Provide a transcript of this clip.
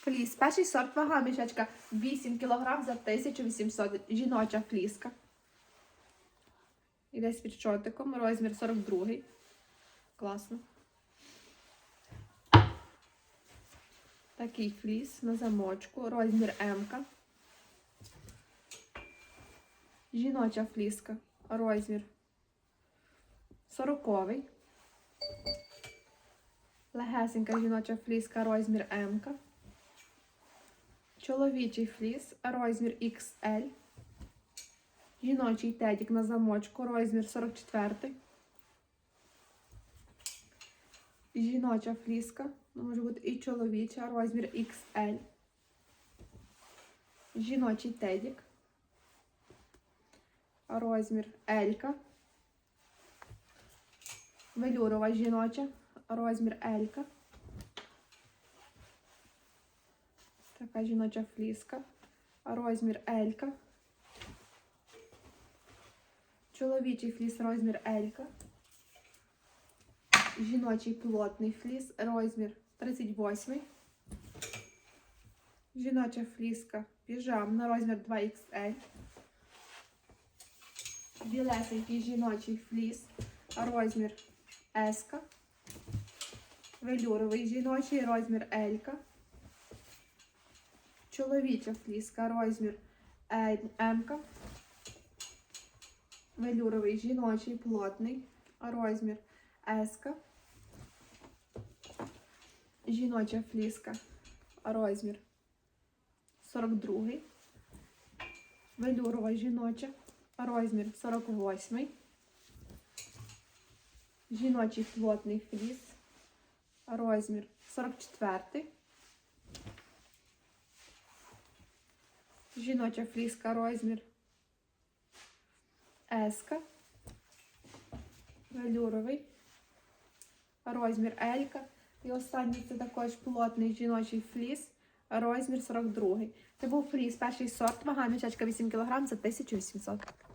Фліс. Перший сорт вага мішечка 8 кг за 1800. Жіноча фліска. Іде з підчотиком, розмір 42. Класно. Такий фліс на замочку, розмір М. Жіноча фліска, розмір 40. Легесенька жіноча фліска, розмір М. Чоловічий фліс, розмір XL. Жіночий тедік на замочку, розмір 44. Жіноча фліска, ну, може бути і чоловіча, розмір XL. Жіночий тедік. Розмір L. Велюрова жіноча, розмір L. Така жіноча фліска. Розмір L. Чоловічий фліс розмір L. Жіночий плотний фліс, розмір 38. Жіноча фліска піжамна, розмір 2XL. Білесенький жіночий фліс, розмір S. Велюровий жіночий розмір L. Чоловіча фліска, розмір М. Велюровий жіночий плотний, розмір С. Жіноча фліска, розмір 42. Велюрова жіноча, розмір 48. Жіночий плотний фліс, розмір 44. Жіноча фліска, розмір S. Велюровий. Розмір L. І останній це також плотний жіночий фліс. Розмір 42. Це був фліс, перший сорт, вага мішечка 8 кг за 1800.